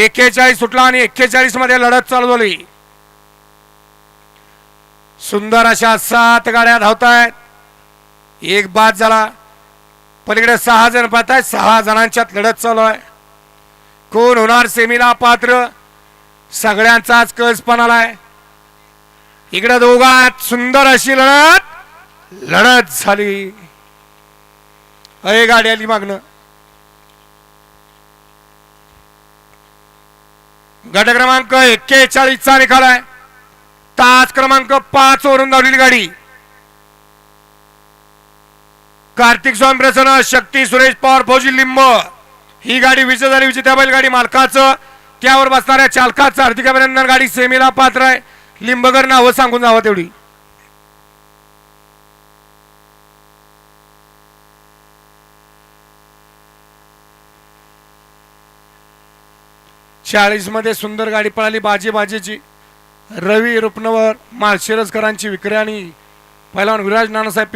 एक्केचाळीस सुटला आणि एक्केचाळीसमध्ये लढत चालू झाली. सुंदर अशा सात गाड्या धावतायत. एक बाद झाला. पलीकडे सहा जण पाहतायत. सहा जणांच्यात लढत चालू आहे. कोण होणार सेमीला पात्र? सगळ्यांचाच कस पणाला आहे इकडे दोघात सुंदर अशी लढत लढत झाली. अय गाडी आली मागणं गट क्रमांक एक्केचाळीसचा निकाल आहे. तास क्रमांक पाच वरून धावलेली गाडी. कार्तिक स्वामी प्रसन्न शक्ती सुरेश पवार फौजी लिंब. ही गाडी विजय झाली विजेत्या बैलगाडी मालकाचं. त्यावर बसणाऱ्या चालकाचं हार्दिक अभिनंदन. गाडी सेमीला पात्र आहे. लिंबगर नावं सांगून जावं तेवढी. चाळीसमध्ये सुंदर गाडी पळाली बाजी बाजीची. रवी रुपनवर माळशिरसकरांची विक्री आणि पहिलवान विराज नानासाहेब